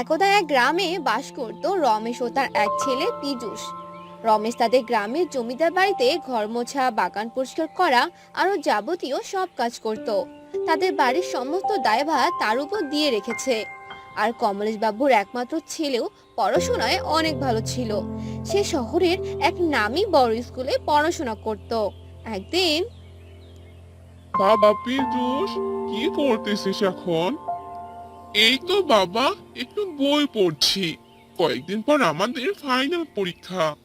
একদা এক গ্রামে বাস করত রমেশ ও তার এক ছেলে পীযূষ। রমেশ তাদের গ্রামের জমিদার বাড়িতে ঘর মোছা বাগান পরিষ্কার করা, আরও যাবতীয় সব কাজ করত। তাদের বাড়ির সমস্ত দায়ভার তার উপর দিয়ে রেখেছে। আর কমলেশ বাবুর একমাত্র ছেলেও পড়াশোনায় অনেক ভালো ছিল। সে শহরের এক নামি বড় স্কুলে পড়াশোনা করত। একদিন বাবা পীযুষ, কি করতেছিস এখন? এই তো বাবা, একটু বই পড়ছি। কয়েকদিন পর আমাদের ফাইনাল পরীক্ষা।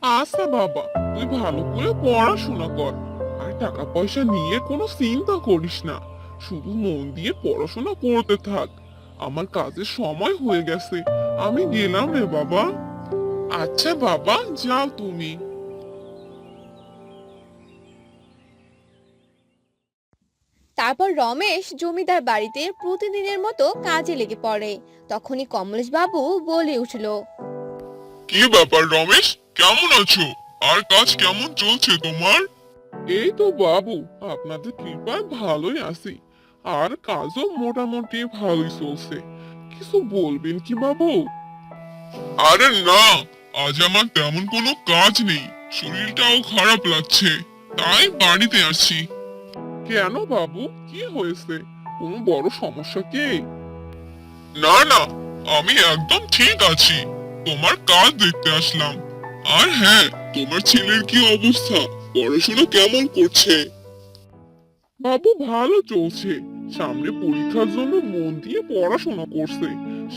আচ্ছা বাবা, তুই ভালো করে পড়াশোনা কর। আর টাকা পয়সা নিয়ে কোনো চিন্তা করিস না। শুধু মন দিয়ে পড়াশোনা করতে থাক। আমার কাজের সময় হয়ে গেছে। আমি গেলাম রে বাবা। আচ্ছা বাবা, যাও তুমি। তারপর রমেশ জমিদার বাড়িতে প্রতিদিনের মতো কাজে লেগে পড়ে। তখনই কমলেশ বাবু বলে উঠল কি ব্যাপার রমেশ? কেমন আছো? আর কাজ কেমন চলছে তোমার? এই তো বাবু আপনাদের কৃপায় ভালোই আছি। আর কাজও মোটামুটি ভালোই চলছে। কিছু বলবেন কি বাবু? আরে না আজ আমার তেমন কোনো কাজ নেই। শরীরটাও খারাপ লাগছে তাই বাড়িতে আছি কেন বাবু? কি হয়েছে? কোনো বড় সমস্যা কি? না না আমি একদম ঠিক আছি। তোমার কাজ দেখতে আসলাম। আর হ্যাঁ তোমার ছেলের কি অবস্থা? পড়াশোনা কেমন করছে? বাবু ভালো চলছে। সামনে পরীক্ষার জন্য মন দিয়ে পড়াশোনা করছে।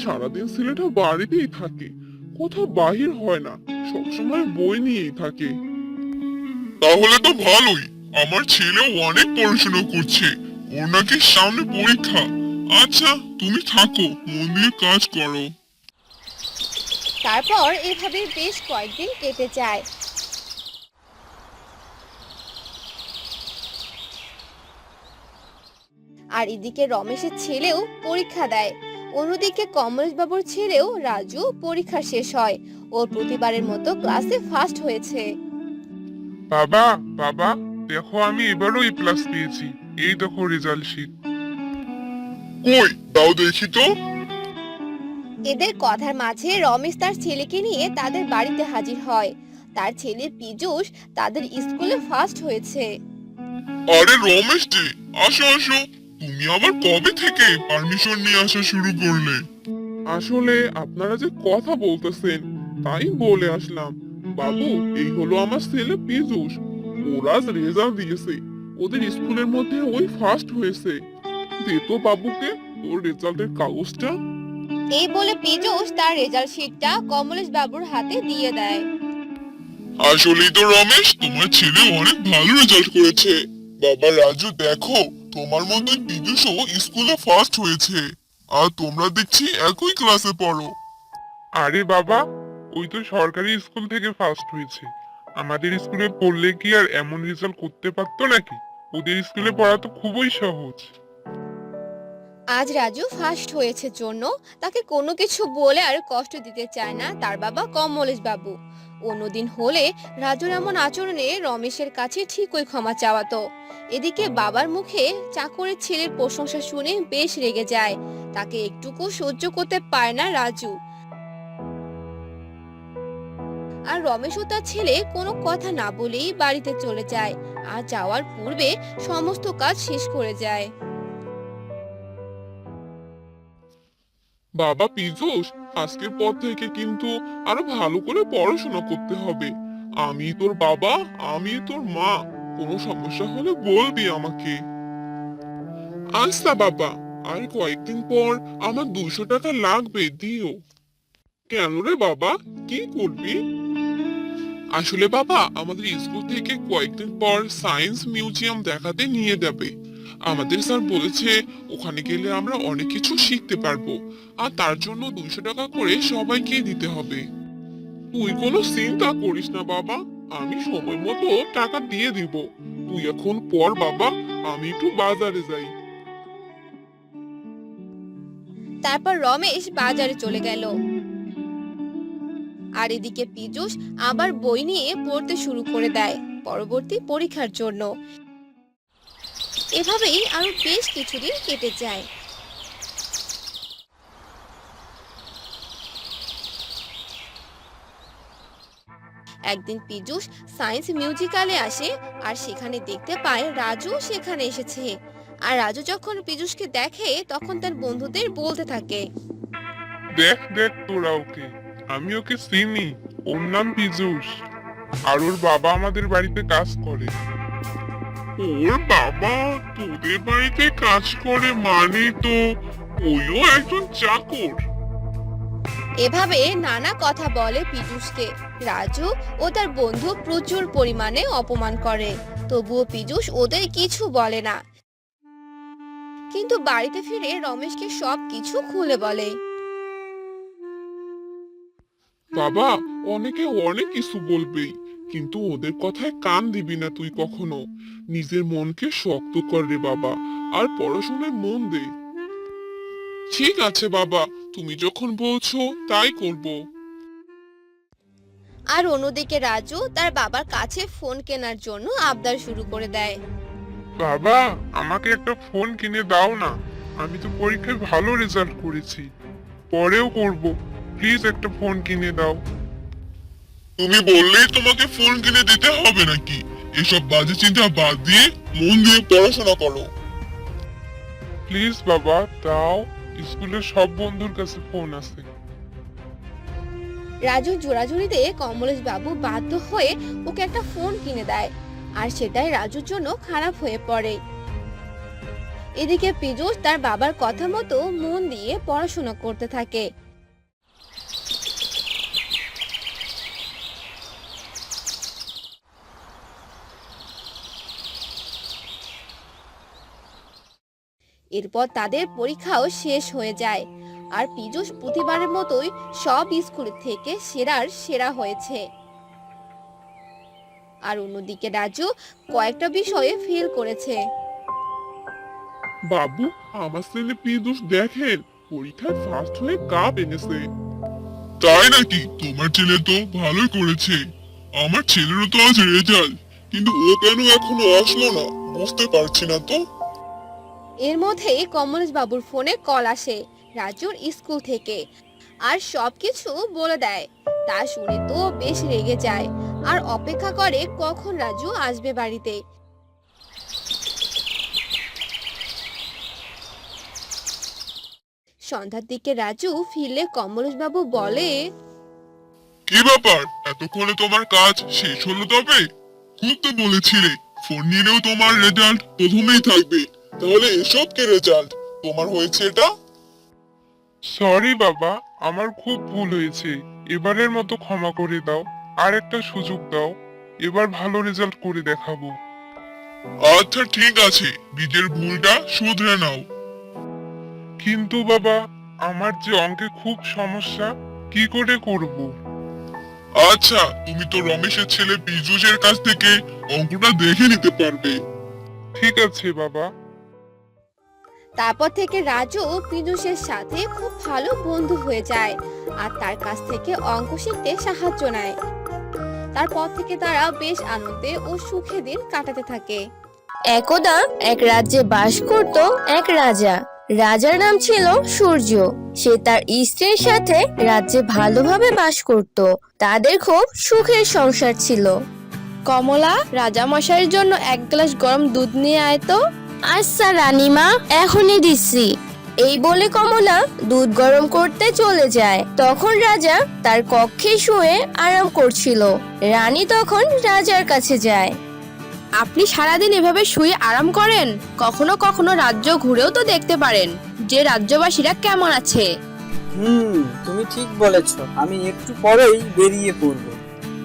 সারাদিন ছেলেটা বাড়িতেই থাকে। কোথাও বাহির হয় না। সবসময় বই নিয়েই থাকে। তাহলে তো ভালোই। আমার ছেলেও অনেক পড়াশোনা করছে। ওর নাকি সামনে পরীক্ষা। আচ্ছা তুমি থাকো মন দিয়ে কাজ করো। তারপর এভাবে বেশ কয়েকদিন কেটে যায়। আর এদিকে রমেশের ছেলেও পরীক্ষা দেয়। অন্যদিকে কমলেশ বাবুর ছেলেও রাজু পরীক্ষা শেষ হয়। ওর প্রতিবারের মতো ক্লাসে ফার্স্ট হয়েছে। বাবা বাবা দেখো আমি এবারও এ প্লাস পেয়েছি এই দেখো রেজাল্ট শিট কই দাও দেখি তো। এদের কথার মাঝে রমেশ তার ছেলেকে নিয়ে তাদের বাড়িতে হাজির হয়। তার ছেলে পীযূষ তাদের স্কুলে ফার্স্ট হয়েছে। আরে রমেশ যে আসো আসো। তুমি আবার কবে থেকে পারমিশন নিয়ে আসা শুরু করলে? আসলে আপনারা যে কথা বলতেছেন তাই বলে আসলাম। বাবু এই হলো আমার ছেলে পীযূষ। ওরা রেজাল্ট দিয়েছে। ওদের স্কুলের মধ্যে ওই ফার্স্ট হয়েছে। দে তো বাবুকে ওর রেজাল্টের কাগজটা। এই বলে পীযূষ তার রেজাল্ট শিটটা কমলেশ বাবুর হাতে দিয়ে দেয়। আসলেই তো রমেশ তোমার ছেলে অনেক ভালো রেজাল্ট করেছে। বাবা রাজু দেখো তোমার মতোই পীযুষও স্কুলে ফার্স্ট হয়েছে। আর তোমরা দেখছি একই ক্লাসে পড়ো। আরে বাবা ওই তো সরকারি স্কুল থেকে ফার্স্ট হয়েছে। আমাদের স্কুলে পড়লে কি আর এমন রেজাল্ট করতে পারতো নাকি? ওদের স্কুলে পড়া তো খুবই সহজ। আজ রাজু ফার্স্ট হয়েছে জন্য। তাকে কোনো কিছু বলে আর কষ্ট দিতে চায় না তার বাবা কমলেশ বাবু। অন্যদিন হলে রাজুর এমন আচরণে রমেশের কাছে ঠিকই ক্ষমা চাওয়াতো এদিকে বাবার মুখে চাকরের ছেলের প্রশংসা শুনে বেশ রেগে যায়। তাকে একটুকু সহ্য করতে পারে না রাজু। আর রমেশ ও তার ছেলে কোনো কথা না বলেই বাড়িতে চলে যায়। আর যাওয়ার পূর্বে সমস্ত কাজ শেষ করে যায়। বাবা পীযুষ, আজকের পর থেকে কিন্তু আরও ভালো করে পড়াশোনা করতে হবে। আমি তোর বাবা, আমি তোর মা, কোনো সমস্যা হলে বলবি আমাকে। আচ্ছা বাবা, আর কয়েকদিন পর আমার দুশো টাকা লাগবে, দিও। কেন রে বাবা, কি করবি? আসলে বাবা, আমাদের স্কুল থেকে কয়েকদিন পর সায়েন্স মিউজিয়াম দেখাতে নিয়ে যাবে। আমাদের স্যার বলেছে, ওখানে গেলে আমরা অনেক কিছু শিখতে পারব। আর তার জন্য দুইশো টাকা করে সবাইকে দিতে হবে। তুই কোনো চিন্তা করিস না বাবা, আমি সময় মতো টাকা দিয়ে দিব। তুই এখন পর বাবা, আমি একটু বাজারে যাই। তারপর রমেশ বাজারে চলে গেল। আর এদিকে পীযুষ আবার বই নিয়ে পড়তে শুরু করে দেয় পরবর্তী পরীক্ষার জন্য। এভাবেই আরও বেশ কিছুদিন কেটে যায়। একদিন পীযুষ সায়েন্স মিউজিক্যালে আসে আর সেখানে দেখতে পায় রাজু সেখানে এসেছে। আর রাজু যখন পীযুষকে দেখে তখন তার বন্ধুদের বলতে থাকে, দেখ দেখ তোরা ওকে। আমি ওকে চিনি, ওর নাম পীযুষ। আর ওর বাবা আমাদের বাড়িতে কাজ করে। ওর বাবা তোদের বাড়িতে কাজ করে মানে তো ওইও একজন চাকর। এভাবে নানা কথা বলে পীযুষকে। রাজু ও তার বন্ধু প্রচুর পরিমাণে অপমান করে। তবুও পীযুষ ওদের কিছু বলে না। কিন্তু বাড়িতে ফিরে রমেশকে সব কিছু খুলে বলে। বাবা অনেকে অনেক কিছু বলবেই কিন্তু ওদের কথায় কান দিবি না তুই কখনো। নিজের মনকে শক্ত কর রে বাবা আর পড়াশোনায় মন দে। ঠিক আছে বাবা তুমি যখন বলছো তাই করব। আর অন্যদিকে রাজু তার বাবার কাছে ফোন কেনার জন্য আবদার শুরু করে দেয়। বাবা আমাকে একটা ফোন কিনে দাও না। আমি তো পরীক্ষায় ভালো রেজাল্ট করেছি। পরেও করব। প্লিজ একটা ফোন কিনে দাও। তুমি বললেই তোমাকে ফোন কিনে দিতে হবে নাকি? এসব বাজে চিন্তা বাদ দিয়ে মন দিয়ে পড়াশোনা করো। প্লিজ বাবা দাও। স্কুলের সব বন্ধুর কাছে ফোন আছে। রাজু জোড়াজুড়িতে কমলেশ বাবু বাধ্য হয়ে ওকে একটা ফোন কিনে দেয় আর সেটাই রাজুর জন্য খারাপ হয়ে পড়ে। এদিকে পীযুষ তার বাবার কথা মতো মন দিয়ে পড়াশোনা করতে থাকে। এরপর তাদের পরীক্ষাও শেষ হয়ে যায়। আর পীযুষ প্রতিবারের মতোই সব স্কুল থেকে সেরার সেরা হয়েছে। আর অন্যদিকে রাজু কয়েকটা বিষয়ে ফেল করেছে। বাবু আমার ছেলে পীযুষ দেখেন পরীক্ষায় ফার্স্ট হয়ে কাপ এনেছে। তাই নাকি? তোমার ছেলে তো ভালোই করেছে। আমার ছেলেরও তো আজ রেজাল্ট কিন্তু ও কেন এখনও আসলো না? বুঝতে পারছি না তো। এর মধ্যেই কমলেশ বাবুর ফোনে কল আসে রাজুর স্কুল থেকে আর সবকিছু বলে দেয়। তা শুনে তো বেশ রেগে যায় আর অপেক্ষা করে কখন রাজু আসবে বাড়িতে। সন্ধ্যার দিকে রাজু ফিরলে কমলেশ বাবু বলে, কি ব্যাপার? এতক্ষণে তোমার কাজ শেষ হলো তবে? খুব তো বলেছিলে ফোন নিলেও তোমার রেজাল্ট প্রথমেই থাকবে। তাহলে এসব কে রেজাল্ট তোমার হয়েছে এটা? সরি বাবা আমার খুব ভুল হয়েছে। এবারের মতো ক্ষমা করে দাও। আর একটা সুযোগ দাও। এবার ভালো রেজাল্ট করে দেখাবো। আচ্ছা ঠিক আছে। নিজের ভুলটা শুধরে নাও। কিন্তু বাবা আমার যে অঙ্কে খুব সমস্যা কি করে করব? আচ্ছা তুমি তো রমেশের ছেলে পীযুষের কাছ থেকে অঙ্কটা দেখে নিতে পারবে। ঠিক আছে বাবা। তারপর থেকে রাজু পীযুষের সাথে খুব ভালো বন্ধু হয়ে যায় আর তার কাছ থেকে অঙ্ক শিখতে সাহায্য নেয়। তারপর থেকে তারা বেশ আনন্দে ও সুখে দিন কাটাতে থাকে। একদা এক রাজ্যে বাস করত এক রাজা। রাজার নাম ছিল সূর্য। সে তার স্ত্রীর সাথে রাজ্যে ভালোভাবে বাস করত। তাদের খুব সুখের সংসার ছিল। কমলা রাজা মশাইয়ের জন্য এক গ্লাস গরম দুধ নিয়ে আয় তো। আচ্ছা রানীমা এখনই দিচ্ছি। এই বলে কমলা দুধ গরম করতে চলে যায়। তখন রাজা তার কক্ষে শুয়ে আরাম করছিল। রানী তখন রাজার কাছে যায়। আপনি সারাদিন এভাবে শুয়ে আরাম করেন? কখনো কখনো রাজ্য ঘুরেও তো দেখতে পারেন যে রাজ্যবাসীরা কেমন আছে। হুম তুমি ঠিক বলেছ। আমি একটু পরেই বেরিয়ে পড়ব।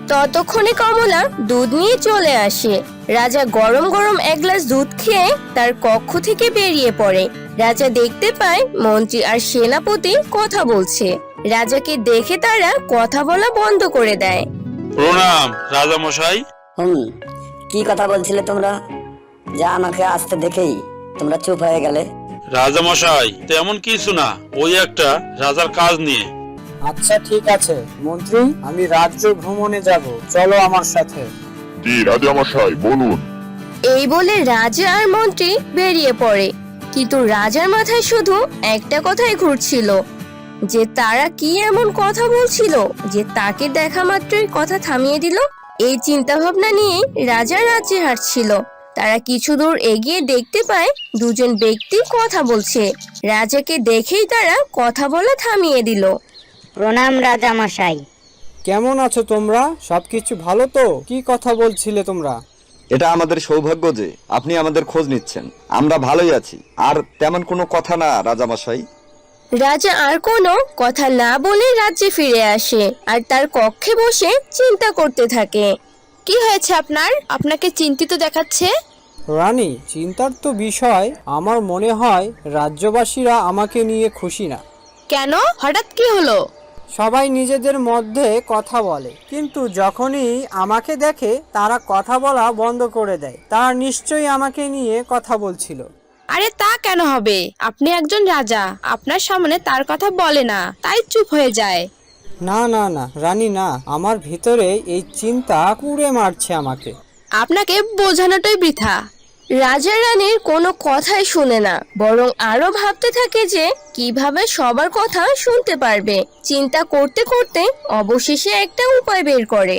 ততক্ষণে কমলা দুধ নিয়ে চলে আসে। রাজা গরম গরম এক গ্লাস দুধ খেয়ে তার কক্ষ থেকে বেরিয়ে পড়ে। রাজা দেখতে পায় মন্ত্রী আর সেনাপতি কথা বলছে। রাজাকে দেখে তারা কথা বলা বন্ধ করে দেয়। প্রণাম রাজা মশাই হুম কি কথা বলছিলে তোমরা? যা আমাকে আসতে দেখেই তোমরা চুপ হয়ে গেলে। রাজা মশাই তেমন কিছু না। ওই একটা রাজার কাজ নিয়ে। আচ্ছা ঠিক আছে। মন্ত্রী আমি রাজ্য ভ্রমণে যাব। চলো আমার সাথে। জি রাজামশাই বলুন। এই বলে রাজা আর মন্ত্রী বেরিয়ে পড়ে। কিন্তু রাজার মাথায় শুধু একটা কথাই ঘুরছিল যে তারা কি এমন কথা বলছিল যে তাকে দেখা মাত্রই কথা থামিয়ে দিল। এই চিন্তা ভাবনা নিয়ে রাজা রাজ্যে হাঁটছিল। তারা কিছু দূর এগিয়ে দেখতে পায় দুজন ব্যক্তি কথা বলছে। রাজাকে দেখেই তারা কথা বলা থামিয়ে দিল। প্রণাম রাজা মশাই কেমন আছো তোমরা? সবকিছু ভালো তো? কি কথা বলছিলে তোমরা? এটা আমাদের সৌভাগ্য যে আপনি আমাদের খোঁজ নিচ্ছেন। আমরা ভালোই আছি। আর তেমন কোনো কথা না রাজামশাই। রাজা আর কোনো কথা না বলে রাজ্যে ফিরে আসে আর তার কক্ষে বসে চিন্তা করতে থাকে। কি হয়েছে আপনার? আপনাকে চিন্তিত দেখাচ্ছে? রানী চিন্তার তো বিষয়। আমার মনে হয় রাজ্যবাসীরা আমাকে নিয়ে খুশি না। কেন? হঠাৎ কি হলো? সবাই নিজেদের মধ্যে কথা বলে। কিন্তু যখনই আমাকে দেখে তারা কথা বলা বন্ধ করে দেয়। তারা নিশ্চয়ই আমাকে নিয়ে কথা বলছিল। আরে তা কেন হবে? আপনি একজন রাজা। আপনার সামনে তার কথা বলে না। তাই চুপ হয়ে যায়। না না না রানী না আমার ভিতরে এই চিন্তা কুড়ে মারছে আমাকে। আপনাকে বোঝানোটাই বৃথা। রাজা রানীর কোনো কথাই শুনে না বরং আরও ভাবতে থাকে যে কীভাবে সবার কথা শুনতে পারবে। চিন্তা করতে করতে অবশেষে একটা উপায় বের করে।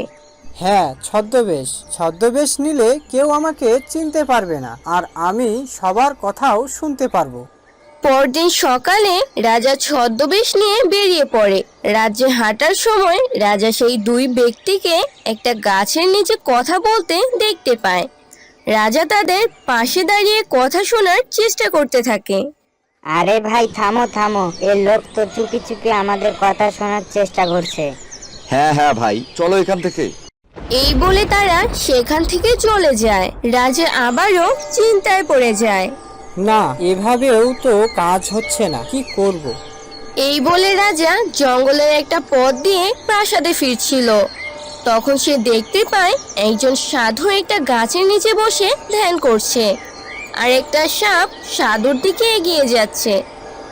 হ্যাঁ ছদ্মবেশ। ছদ্মবেশ নিলে কেউ আমাকে চিনতে পারবে না আর আমি সবার কথাও শুনতে পারব। পরদিন সকালে রাজা ছদ্মবেশ নিয়ে বেরিয়ে পড়ে। রাজ্যে হাঁটার সময় রাজা সেই দুই ব্যক্তিকে একটা গাছের নিচে কথা বলতে দেখতে পায়। রাজা তাদের পাশে দাঁড়িয়ে কথা শোনার চেষ্টা করতে থাকে। আরে ভাই থামো থামো। এ লোক তো চুপি চুপি আমাদের কথা শোনার চেষ্টা করছে। হ্যাঁ হ্যাঁ ভাই চলো এখান থেকে। এই বলে তারা সেখান থেকে চলে যায়। রাজা আবারও চিন্তায় পড়ে যায়। না এভাবেও তো কাজ হচ্ছে না কি করব। এই বলে রাজা জঙ্গলের একটা পথ দিয়ে প্রাসাদে ফিরছিল। তখন সে দেখতে পায় একজন সাধু একটা গাছের নিচে বসে ধ্যান করছে। আর একটা সাপ সাধুর দিকে এগিয়ে যাচ্ছে।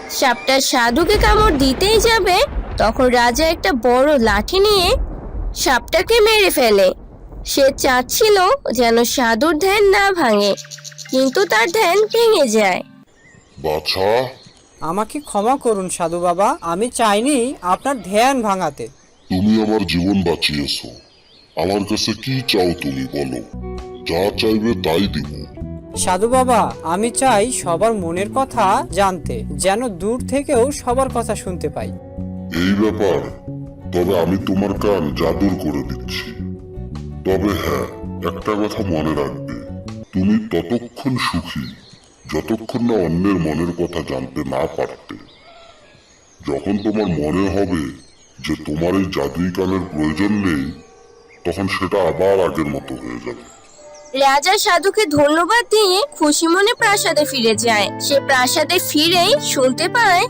সাপটা সাধুকে কামড় দিতেই যাবে তখন রাজা একটা বড় লাঠি নিয়ে সাপটাকে মেরে ফেলে। সে চাচ্ছিল যেন সাধুর ধ্যান না ভাঙে কিন্তু তার ধ্যান ভেঙে যায়। বাছা। আমাকে ক্ষমা করুন সাধু বাবা আমি চাইনি আপনার ধ্যান ভাঙাতে। আমার জীবন বাঁচিয়েছো। আমার কাছে কি চাও তুমি বলো? যা চাইবে তাই দিব। সাধু বাবা আমি চাই সবার মনের কথা জানতে যেন দূর থেকেও সবার কথা শুনতে পাই। এই ব্যাপার। তবে আমি তোমার কান জাদুর করে দিচ্ছি। তবে হ্যাঁ একটা কথা মনে রাখবে। তুমি ততক্ষণ সুখী যতক্ষণ না অন্যের মনের কথা জানতে না পারতে। যখন তোমার মনে হবে যে তোমার এই জাদুই কানের প্রয়োজন নেই তখন সেটা আবার আগের মতো হয়ে যাবে। রাজা সাধুকে ধন্যবাদ দিয়ে খুশি মনে প্রাসাদে ফিরে যায়। সে প্রাসাদে ফিরেই শুনতে পায়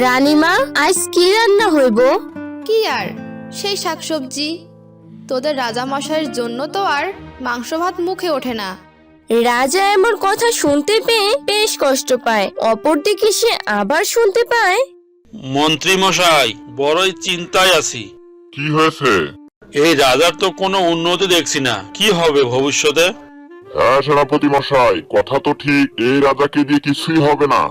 রানীমা আজ কি রান্না হইব? কি আর? সেই শাকসবজি। তোদের রাজা মশাইয়ের জন্য তো আর মাংস ভাত মুখে ওঠে না। রাজা এমন কথা শুনতে পেয়ে বেশ কষ্ট পায়। অপরদিকে সে আবার শুনতে পায় মন্ত্রী মশাই বড়ই চিন্তায় আছি। কি হয়েছে? এই রাজার তো কোনো উন্নতি দেখছি না। কি হবে ভবিষ্যতে? হ্যাঁ সেনাপতি মশাই কথা তো ঠিক এই রাজাকে দিয়ে কিছুই হবে না।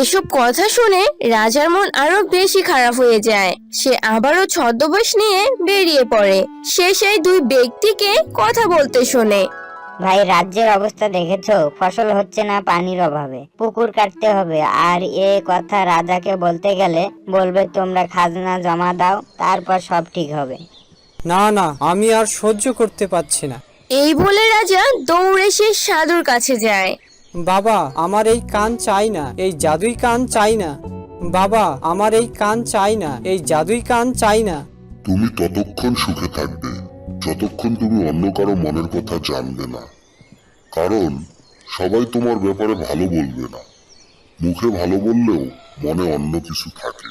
এসব কথা শুনে রাজার মন আরও বেশি খারাপ হয়ে যায়। সে আবারও ছদ্মবেশ নিয়ে বেরিয়ে পড়ে। সে সেই দুই ব্যক্তিকে কথা বলতে শোনে। ভাই রাজ্যের অবস্থা দেখেছ? ফসল হচ্ছে না পানির অভাবে। পুকুর কাটতে হবে। আর এ কথা রাজাকে বলতে গেলে বলবে তোমরা খাজনা জমা দাও তারপর সব ঠিক হবে। না না আমি আর সহ্য করতে পারছি না। এই বলে রাজা দৌড়ে সে সাধুর কাছে যায়। বাবা আমার এই কান চাই না এই জাদুই কান চাই না। বাবা আমার এই কান চাই না এই জাদুই কান চাই না। তুমি ততক্ষণ সুখে থাকবে। যতক্ষণ তুমি অন্য কারও মনের কথা জানবে না। কারণ সবাই তোমার ব্যাপারে ভালো বলবে না। মুখে ভালো বললেও মনে অন্য কিছু থাকে।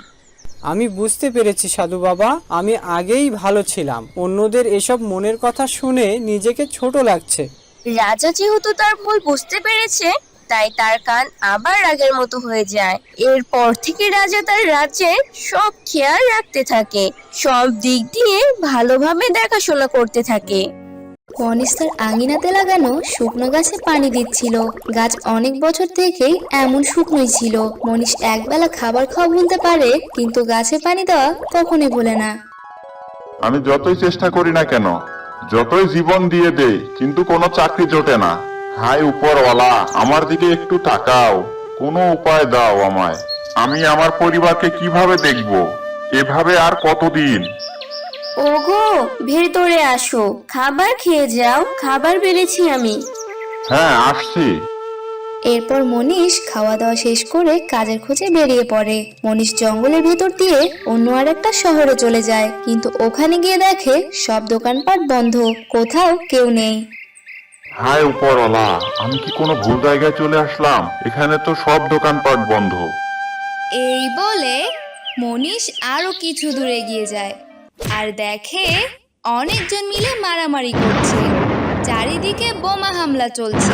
আমি বুঝতে পেরেছি সাধু বাবা। আমি আগেই ভালো ছিলাম। অন্যদের এসব মনের কথা শুনে নিজেকে ছোট লাগছে। রাজা যেহেতু তার ভুল বুঝতে পেরেছে তাই তার কান আবার আগের মতো হয়ে যায়। এরপর থেকে রাজা তার রাজ্যের সব খেয়াল রাখতে থাকে। সব দিক দিয়ে ভালোভাবে দেখাশোনা করতে থাকে। মনীষ তার আঙিনাতে লাগানো শুকনো গাছে পানি দিচ্ছিল। গাছ অনেক বছর থেকেই এমন শুকনোই ছিল। মনীষ একবেলা খাবার খাওয়া ভুলতে পারে, কিন্তু গাছে পানি দেওয়া কখনোই ভুলে না। আমি যতই চেষ্টা করি না কেন, যতই জীবন দিয়ে দেই, কিন্তু কোনো চাকরি জোটে না। হাই উপরওয়ালা আমার দিকে একটু তাকাও। কোনো উপায় দাও আমায়। আমি আমার পরিবারকে কীভাবে দেখব? এভাবে আর কতদিন? ওগো ভেতরে আসো। খাবার খেয়ে যাও খাবার বেড়েছি আমি। হ্যাঁ আসছি। এরপর মনীষ খাওয়া দাওয়া শেষ করে কাজের খোঁজে বেরিয়ে পড়ে। মনীষ জঙ্গলের ভেতর দিয়ে অন্য আর একটা শহরে চলে যায়। কিন্তু ওখানে গিয়ে দেখে সব দোকানপাট বন্ধ। কোথাও কেউ নেই। হাই উপরওয়ালা আমি কি কোনো ভুল জায়গায় চলে আসলাম? এখানে তো সব দোকানপাট বন্ধ। এই বলে মনীষ আরও কিছু দূরে এগিয়ে যায়। আর দেখে অনেকজন মিলে মারামারি করছে। চারিদিকে বোমা হামলা চলছে।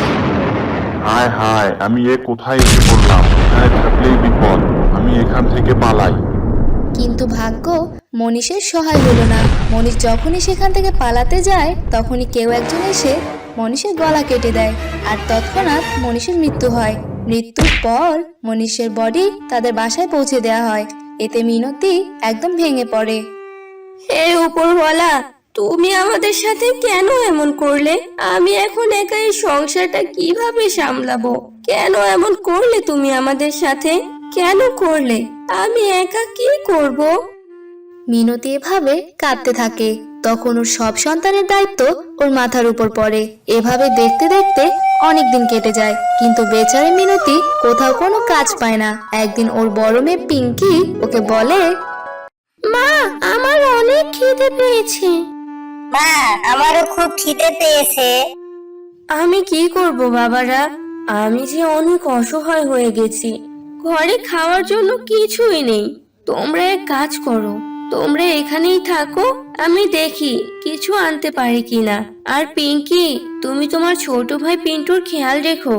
হায় হায় আমি এ কোথায় এসে পড়লাম? এখানে থাকলেই বিপদ। আমি এখান থেকে পালাই। কিন্তু ভাগ্য মনীষের সহায় হলো না। মনীষ যখনই সেখান থেকে পালাতে যায় তখনই কেউ একজন এসে মনীষের গলা কেটে দেয়। আর তৎক্ষণাৎ মনীষের মৃত্যু হয়। মৃত্যুর পর মনীষের বডি তাদের বাসায় পৌঁছে দেওয়া হয়। এতে মিনতি একদম ভেঙে পড়ে। হে উপরওয়ালা তুমি আমাদের সাথে কেন এমন করলে? আমি এখন একা এই সংসারটা কীভাবে সামলাবো? কেন এমন করলে তুমি আমাদের সাথে? কেন করলে? আমি একা কি করব? মিনতি এভাবে কাঁদতে থাকে। তখন ওর সব সন্তানের দায়িত্ব ওর মাথার উপর পড়ে। এভাবে দেখতে দেখতে অনেক দিন কেটে যায় কিন্তু বেচারে মিনতি কোথাও কোনো কাজ পায় না। একদিন ওর বড় মেয়ে পিঙ্কি ওকে বলে মা আমার অনেক খিদে পেয়েছে। মা আমারও খুব খিদে পেয়েছে। আমি কি করব বাবারা? আমি যে অনেক অসহায় হয়ে গেছি। ঘরে খাওয়ার জন্য কিছুই নেই। তোমরা এক কাজ করো তোমরা এখানেই থাকো, আমি দেখি কিছু আনতে পারি কিনা। আর পিঙ্কি, তুমি তোমার ছোট ভাই পিন্টুর খেয়াল রেখো।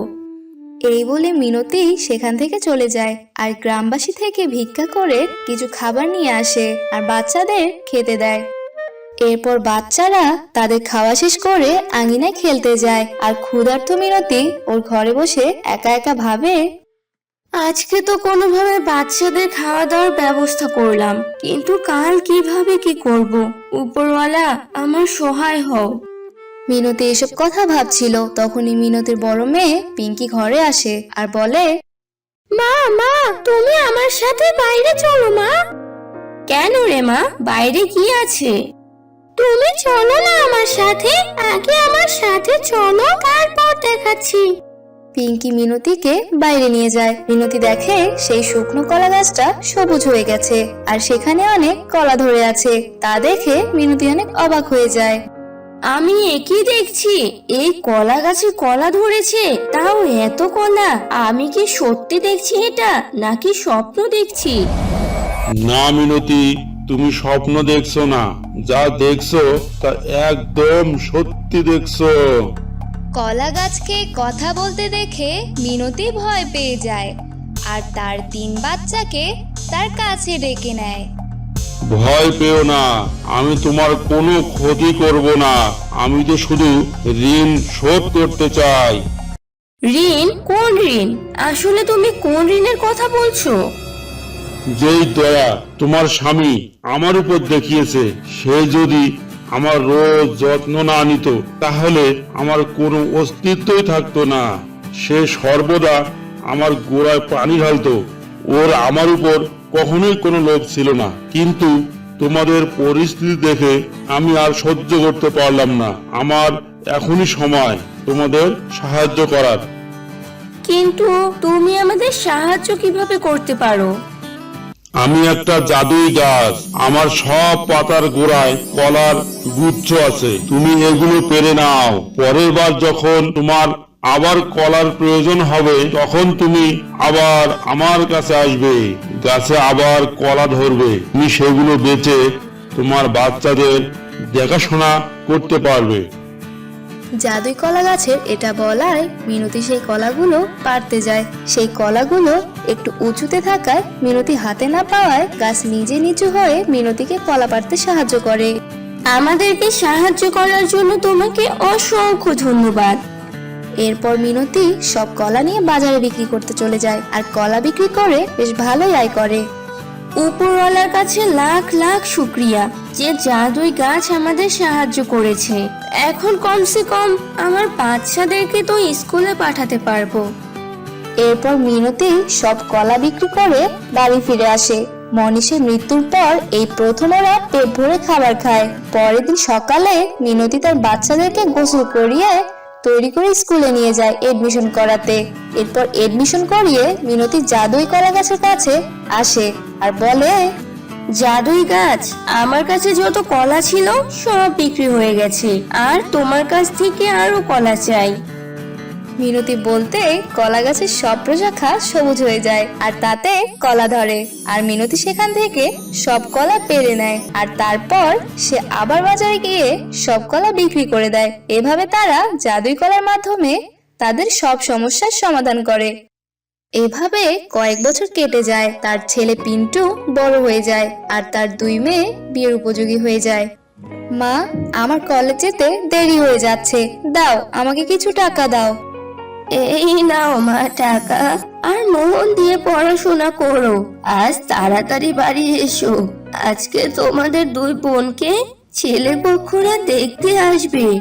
এই বলে মিনতি সেখান থেকে চলে যায়, আর গ্রামবাসী থেকে ভিক্ষা করে কিছু খাবার নিয়ে আসে আর বাচ্চাদের খেতে দেয়। এরপর বাচ্চারা তাদের খাওয়া শেষ করে আঙিনায় খেলতে যায়, আর ক্ষুধার্ত মিনতি ওর ঘরে বসে একা একা ভাবে আজকে তো কোনোভাবে বাচ্চাদের খাওয়া দাওয়ার ব্যবস্থা করলাম, কিন্তু কাল কীভাবে কি করব? উপরওয়ালা, আমার সহায় হও। মিনতি এসব কথা ভাবছিল, তখনই মিনতির বড় মেয়ে পিঙ্কি ঘরে আসে আর বলে, মা মা, তুমি আমার সাথে বাইরে চলো, মা। কেন রে মা? বাইরে কি আছে? তুমি চলো না আমার সাথে, আগে আমার সাথে চলো, তারপর দেখাচ্ছি। পিঙ্কি মিনতিকে বাইরে নিয়ে যায়। মিনতি দেখে সেই শুকনো কলা গাছটা সবুজ হয়ে গেছে আর সেখানে অনেক কলা ধরে আছে। তা দেখে মিনতি অনেক অবাক হয়ে যায়। আমি একই দেখছি এই কলা গাছে কলা ধরেছে তাও এত কলা আমি কি সত্যি দেখছি এটা নাকি স্বপ্ন দেখছি? না মিনতি তুমি স্বপ্ন দেখছ না। যা দেখছ তা একদম সত্যি দেখছ। কলা গাছকে কথা বলতে দেখে মিনতি ভয় পেয়ে যায় আর তার তিন বাচ্চাকে তার কাছে ডেকে নেয়। ভয় পেও না আমি তোমার কোনো ক্ষতি করব না আমি তো শুধু ঋণ শোধ করতে চাই। ঋণ? কোন ঋণ? আসলে তুমি কোন ঋণের কথা বলছো? যেই দয়া তোমার স্বামী আমার উপর দেখিয়েছে সে যদি আমার রোজ যত্ন না নিত, তাহলে আমার কোনো অস্তিত্বই থাকতো না। সে সর্বদা আমার গোড়ায় পানি ঢালতো। ওর আমার উপর কখনোই কোনো লোভ ছিল না। কিন্তু তোমাদের পরিস্থিতি দেখে আমি আর সহ্য করতে পারলাম না। আমার এখনই সময় তোমাদের সাহায্য করার। কিন্তু তুমি আমাদের সাহায্য কীভাবে করতে পারো? আমি একটা জাদুই গাছ, আমার সব পাতার গোড়ায় কলার গুচ্ছ আছে। তুমি এগুলো পেরে নাও। পরের বার যখন তোমার আবার কলার প্রয়োজন হবে, তখন তুমি আবার আমার কাছে আসবে, গাছে আবার কলা ধরবে। তুমি সেগুলো বেচে তোমার বাচ্চাদের দেখাশোনা করতে পারবে। জাদুই কলা গাছের এটা বলায় মিনতি সেই কলাগুলো পারতে যায়। সেই কলাগুলো একটু উঁচুতে থাকায় মিনতি হাতে না পাওয়ায় গাছ নিজে নিচু হয়ে মিনতিকে কলা পারতে সাহায্য করে। আমাদেরকে সাহায্য করার জন্য তোমাকে অসংখ্য ধন্যবাদ। এরপর মিনতি সব কলা নিয়ে বাজারে বিক্রি করতে চলে যায় আর কলা বিক্রি করে বেশ ভালোই আয় করে। উপরওয়ালার কাছে লাখ লাখ শুক্রিয়া যে জাদুই গাছ আমাদের সাহায্য করেছে। এখন কমসে কম আমার বাচ্চাদেরকে তো স্কুলে পাঠাতে পারব। এরপর মিনতি সব কলা বিক্রি করে বাড়ি ফিরে আসে। মনীষের মৃত্যুর পর এই প্রথম ওরা পেট ভরে খাবার খায়। পরের দিন সকালে মিনতি তার বাচ্চাদেরকে গোসল করিয়ে তৈরি করে স্কুলে নিয়ে যায় এডমিশন করাতে। এরপর এডমিশন করিয়ে মিনতি জাদুই কলা গাছের কাছে আসে আর বলে, জাদুই গাছ, আমার কাছে যত কলা ছিল সব বিক্রি হয়ে গেছে। আর তোমার কাছ থেকে আরও কলা চাই। মিনতি বলতে কলা গাছের সব প্রশাখা সবুজ হয়ে যায়, আর তাতে কলা ধরে। আর মিনতি সেখান থেকে সব কলা পেরে নেয়, আর তারপর সে আবার বাজারে গিয়ে সব কলা বিক্রি করে দেয়। এভাবে তারা জাদুই কলার মাধ্যমে তাদের সব সমস্যার সমাধান করে। এভাবে কয়েক বছর কেটে যায়, তার ছেলে পিন্টু বড় হয়ে যায়, আর তার দুই মেয়ে বিয়ের উপযোগী হয়ে যায়। মা, আমার কলেজ যেতে দেরি হয়ে যাচ্ছে, দাও, আমাকে কিছু টাকা দাও। এই নাও মা টাকা আর মন দিয়ে পড়াশোনা করো। আজ তাড়াতাড়ি বাড়ি এসো। আজকে তোমাদের দুই বোনকে ছেলে পক্ষরা দেখতে আসবে।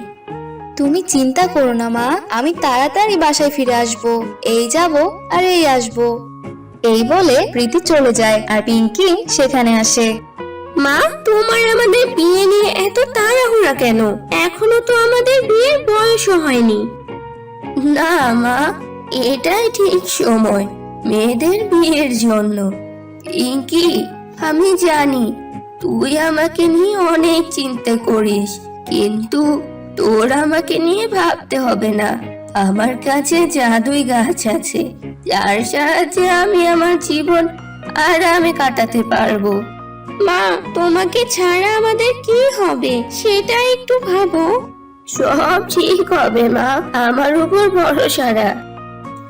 তুমি চিন্তা করো না মা। আমি তাড়াতাড়ি বাসায় ফিরে আসব। এই যাব আর এই আসব। এই বলে প্রীতি চলে যায় আর পিঙ্কি সেখানে আসে। মা তোমার আমাদের বিয়ে নিয়ে এত তাড়াহুড়া কেন? এখনও তো আমাদের বিয়ের বয়সও হয়নি। না, মা, এটাই ঠিক সময় মেয়েদের বিয়ের জন্য। পিঙ্কি আমি জানি তুই আমাকে নিয়ে অনেক চিন্তা করিস, কিন্তু তোর আমাকে নিয়ে ভাবতে হবে না। আমার কাছে জাদুই গাছ আছে, যার সাহায্যে আমি আমার জীবন আরামে কাটাতে পারব। মা, তোমাকে ছাড়া আমাদের কি হবে, সেটা একটু ভাবো। সব ঠিক হবে, মা। আমার উপর ভরসা রাখ।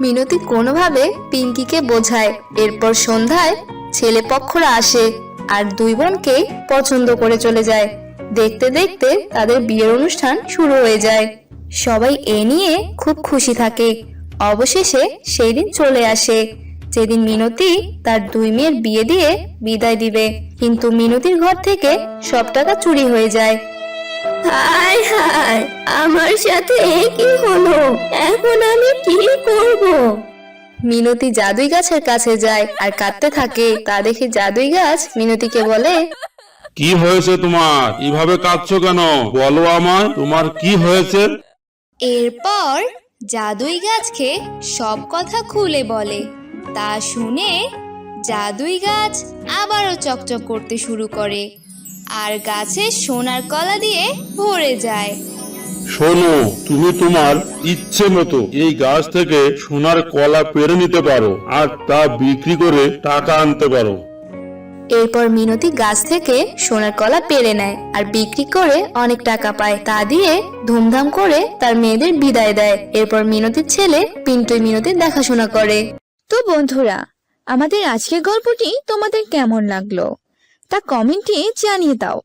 মিনতি কোনোভাবে পিঙ্কিকে বোঝায়। এরপর সন্ধ্যায় ছেলে পক্ষরা আসে আর দুই বোনকে পছন্দ করে চলে যায়। দেখতে দেখতে তাদের বিয়ের অনুষ্ঠান শুরু হয়ে যায়। সবাই এ নিয়ে খুব খুশি থাকে। অবশেষে সেই দিন চলে আসে। যেদিন মিনতি তার দুই মেয়ের বিয়ে দিয়ে বিদায় দিবে। কিন্তু মিনতির ঘর থেকে সব টাকা চুরি হয়ে যায়। হায় হায় আমার সাথে কি হলো। এখন আমি কি করব? মিনতি জাদুই গাছের কাছে যায় আর কাঁদতে থাকে। তা দেখে জাদুই গাছ মিনতিকে বলে কি হয়েছে তোমার? এভাবে কাঁদছো কেন? বলো আমায় তোমার কি হয়েছে? এরপর জাদুই গাছকে সব কথা খুলে বলে। তা শুনে জাদুই গাছ আবারও চকচক করতে শুরু করে। আর গাছে সোনার কলা দিয়ে ভরে যায়। শোনো তুমি তোমার ইচ্ছে মতো এই গাছ থেকে সোনার কলা পেরে নিতে পারো আর তা বিক্রি করে টাকা আনতে পারো। এরপর মিনতি গাছ থেকে সোনার কলা পেরে নেয় আর বিক্রি করে অনেক টাকা পায়। তা দিয়ে ধুমধাম করে তার মেয়েদের বিদায় দেয়। এরপর মিনতির ছেলে পিন্টুই মিনতির দেখাশোনা করে। তো বন্ধুরা আমাদের আজকের গল্পটি তোমাদের কেমন লাগল? তা কমেন্টে জানিয়ে দাও।